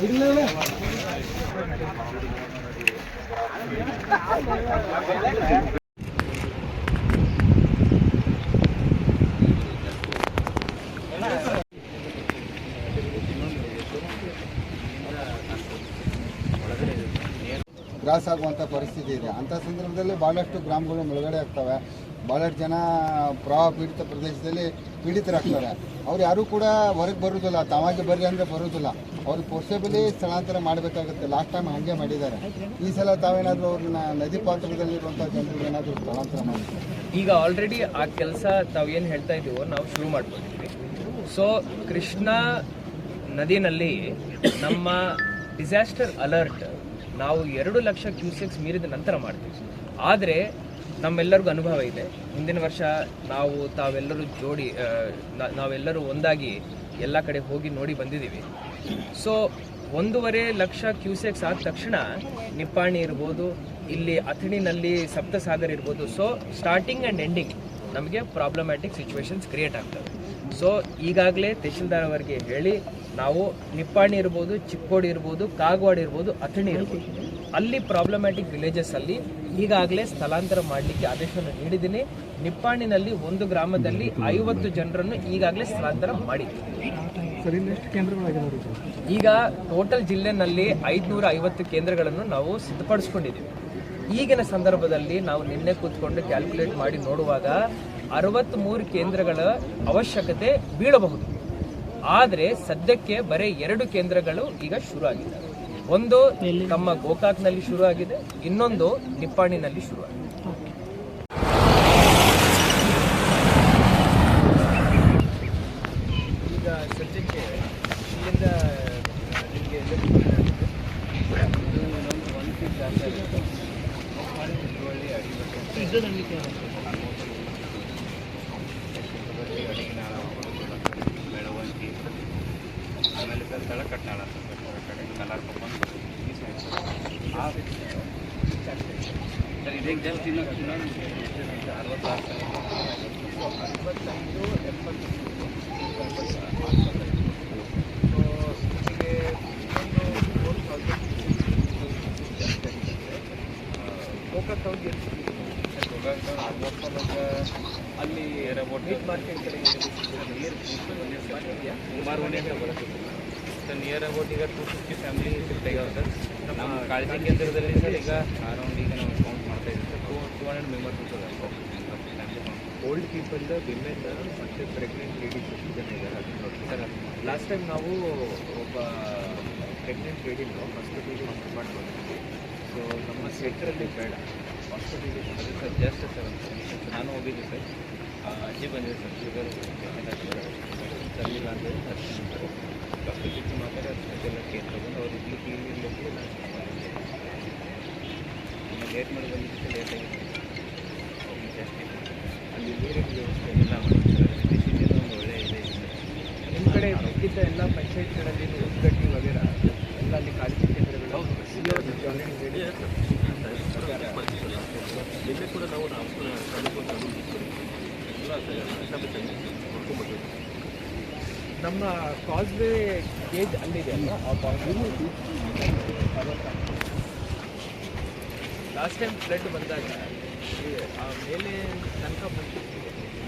Gross ಆಗುವಂಥ ಪರಿಸ್ಥಿತಿ ಇದೆ. ಅಂಥ ಸಂದರ್ಭದಲ್ಲಿ ಭಾಳಷ್ಟು ಗ್ರಾಮಗಳು ಮುಳುಗಡೆ ಆಗ್ತವೆ. ಭಾಳಷ್ಟು ಜನ ಪ್ರವಾಹ ಪೀಡಿತ ಪ್ರದೇಶದಲ್ಲಿ ಪೀಡಿತರಾಗ್ತಾರೆ. ಅವ್ರು ಯಾರೂ ಕೂಡ ಹೊರಗೆ ಬರೋದಿಲ್ಲ. ತಾವಾಗಿ ಬರ್ರಿ ಅಂದರೆ ಬರೋದಿಲ್ಲ. ಅವ್ರಿಗೆ ಫೋರ್ಸೇಬಲಿ ಸ್ಥಳಾಂತರ ಮಾಡಬೇಕಾಗುತ್ತೆ. ಲಾಸ್ಟ್ ಟೈಮ್ ಹಾಗೆ ಮಾಡಿದ್ದಾರೆ. ಈ ಸಲ ತಾವೇನಾದರೂ ಅವ್ರನ್ನ ನದಿ ಪಾತ್ರದಲ್ಲಿರುವಂಥ ಜನರಿಗೆ ಏನಾದರೂ ಸ್ಥಳಾಂತರ ಮಾಡಿದ್ದಾರೆ ಈಗ ಆಲ್ರೆಡಿ ಆ ಕೆಲಸ ತಾವು ಏನು ಹೇಳ್ತಾ ಇದ್ದೀವೋ ನಾವು ಶುರು ಮಾಡ್ಕೊಂಡಿದ್ವಿ ಸೊ ಕೃಷ್ಣ ನದಿನಲ್ಲಿ ನಮ್ಮ ಡಿಸಾಸ್ಟರ್ ಅಲರ್ಟ್ ನಾವು ಎರಡು ಲಕ್ಷ ಕ್ಯೂಸೆಕ್ಸ್ ಮೀರಿದ ನಂತರ ಮಾಡ್ತೀವಿ. ಆದರೆ ನಮ್ಮೆಲ್ಲರಿಗೂ ಅನುಭವ ಇದೆ. ಹಿಂದಿನ ವರ್ಷ ನಾವು ತಾವೆಲ್ಲರೂ ಜೋಡಿ ನಾವೆಲ್ಲರೂ ಒಂದಾಗಿ ಎಲ್ಲ ಕಡೆ ಹೋಗಿ ನೋಡಿ ಬಂದಿದ್ದೀವಿ. ಸೊ ಒಂದೂವರೆ ಲಕ್ಷ ಕ್ಯೂಸೆಕ್ಸ್ ಆದ ತಕ್ಷಣ ನಿಪ್ಪಾಣಿ ಇರ್ಬೋದು, ಇಲ್ಲಿ ಅಥಣಿನಲ್ಲಿ ಸಪ್ತಸಾಗರ್ ಇರ್ಬೋದು. ಸೊ ಸ್ಟಾರ್ಟಿಂಗ್ ಆ್ಯಂಡ್ ಎಂಡಿಂಗ್ ನಮಗೆ ಪ್ರಾಬ್ಲಮ್ಯಾಟಿಕ್ ಸಿಚುವೇಶನ್ಸ್ ಕ್ರಿಯೇಟ್ ಆಗ್ತವೆ. ಸೊ ಈಗಾಗಲೇ ತಹಶೀಲ್ದಾರ್ ಅವರಿಗೆ ಹೇಳಿ, ನಾವು ನಿಪ್ಪಾಣಿ ಇರ್ಬೋದು, ಚಿಕ್ಕೋಡಿ ಇರ್ಬೋದು, ಕಾಗವಾಡ ಇರ್ಬೋದು, ಅಥಣಿ ಇರ್ಬೋದು. ಅಲ್ಲಿ ಪ್ರಾಬ್ಲಮ್ಯಾಟಿಕ್ ವಿಲೇಜಸ್ ಅಲ್ಲಿ ಈಗಾಗಲೇ ಸ್ಥಳಾಂತರ ಮಾಡಲಿಕ್ಕೆ ಆದೇಶವನ್ನು ನೀಡಿದ್ದೀನಿ. ನಿಪ್ಪಾಣಿನಲ್ಲಿ ಒಂದು ಗ್ರಾಮದಲ್ಲಿ ಐವತ್ತು ಜನರನ್ನು ಈಗಾಗಲೇ ಸ್ಥಳಾಂತರ ಮಾಡಿದ್ದೀವಿ ಈಗ ಟೋಟಲ್ ಜಿಲ್ಲೆನಲ್ಲಿ ಐದುನೂರ ಐವತ್ತು ಕೇಂದ್ರಗಳನ್ನು ನಾವು ಸಿದ್ಧಪಡಿಸ್ಕೊಂಡಿದ್ದೀವಿ. ಈಗಿನ ಸಂದರ್ಭದಲ್ಲಿ ನಾವು ನಿನ್ನೆ ಕೂತ್ಕೊಂಡು ಕ್ಯಾಲ್ಕುಲೇಟ್ ಮಾಡಿ ನೋಡುವಾಗ ಅರವತ್ತ್ಮೂರು ಕೇಂದ್ರಗಳ ಅವಶ್ಯಕತೆ ಬೀಳಬಹುದು. ಆದರೆ ಸದ್ಯಕ್ಕೆ ಬರೀ ಎರಡು ಕೇಂದ್ರಗಳು ಈಗ ಶುರು ಆಗಿದೆ ಒಂದು ನಮ್ಮ ಗೋಕಾಕ್ನಲ್ಲಿ ಶುರು ಆಗಿದೆ ಇನ್ನೊಂದು ನಿಪ್ಪಾಣಿನಲ್ಲಿ ಶುರು ಆಗಿದೆ ಈಗ ಸದ್ಯಕ್ಕೆ ಇಲ್ಲಿಂದ ನಿಮಗೆ ಒಂದು ಫೀಟ್ ಜಾಸ್ತಿ ಆಗುತ್ತೆ ಒಳ್ಳೆ ಅಡಿಗೆ ಆಮೇಲೆ ತಳ ತಳಕಟ್ಟಾಳ ಕಡೆ ಕಲರ್ ಸರ್ ಇದೇ ಜಸ್ಟ್ ಇನ್ನೊಂದು ಇನ್ನೊಂದು ಅರವತ್ತಾರು ಅರವತ್ತೈದು ಎಪ್ಪತ್ತು ಗೋಕಾಕ್ ಅವ್ರಿಗೆ ಅಲ್ಲಿ ಮೀಟ್ ಮಾರ್ಕೆಟ್ ಕಡೆ ಸುಮಾರು ಒನ್ ಎಕರೆ ಬರುತ್ತೆ ಸರ್ ನಿಯರ್ ಅಬೌಟ್ ಈಗ ಟೂ ಫಿಫ್ಟಿ ಫ್ಯಾಮಿಲಿ ಶಿಫ್ಟ್ ಆಗ್ಯಾವ ಸರ್ ನಮ್ಮ ಕಾಳಜಿ ಕೇಂದ್ರದಲ್ಲಿ ಸರ್ ಈಗ ಅರೌಂಡ್ ಈಗ ನಾವು ಓಲ್ಡ್ ಪೀಪಲ್, ವಿಮೆನ್, ಮತ್ತು ಪ್ರೆಗ್ನೆಂಟ್ ಲೇಡೀಸ್ ಎಷ್ಟು ಜನ ಇದ್ದಾರೆ. ಅದನ್ನ ನೋಡಿ ಸರ್ ಲಾಸ್ಟ್ ಟೈಮ್ ನಾವು ಒಬ್ಬ ಪ್ರೆಗ್ನೆಂಟ್ ಲೇಡಿನ ಹಾಸ್ಪಿಟಲ್ಗೆ ಮಾಡ್ಕೊಂಡಿದ್ವಿ ಸೊ ನಮ್ಮ ಸೆಂಟ್ರಲ್ಲಿ ಬೇಡ. ಹಾಸ್ಪಿಟಲ್ಗೆ ಬಂದರೆ ಸರ್, ಜಾಸ್ತಿ ಸರ್ ನಾನು ಹೋಗಿದ್ದೆ ಸರ್. ಅಜ್ಜಿ ಬಂದಿದೆ ಸರ್, ಶುಗರ್ ತರಲಿಲ್ಲ ಅಂದರೆ ಡಾಕ್ಟರ್ ಜೊತೆ ಮಾತಾಡಿ ಅದು ಸ್ಪೆಷಲ್ ಕೇರ್ ತಗೊಂಡು ಅವ್ರು ಇಲ್ಲಿ ನಾನು ಲೇಟ್ ಮಾಡಿ ಬಂದಿದ್ದಕ್ಕೆ ಲೇಟ್ ಆಗಿದೆ ನೀರಿನ ವ್ಯವಸ್ಥೆ ಎಲ್ಲ ಡಿಸಿಷನ್ ಒಂದು ಒಳ್ಳೆ ಇದೆ. ನಿಮ್ಮ ಕಡೆ ಎಲ್ಲ ಪಂಚಾಯತ್ಗಳಲ್ಲಿ ವಗೇರಾ ಎಲ್ಲ ಅಲ್ಲಿ ಕಾಳಜಿ ಕೇಂದ್ರಗಳು ಆಲ್ರೆಡಿ ಹೇಳಿ ನಿನ್ನೆ ಕೂಡ ನಾವು ನಮ್ಮ ಕಾಸ್ವೇ ಗೇಜ್ ಅಲ್ಲಿದೆ ಅಲ್ಲ ಆ ಲಾಸ್ಟ್ ಟೈಮ್ ಫ್ಲಡ್ ಬಂದಾಗ ಆ ಮೇಲೆ ತನಕ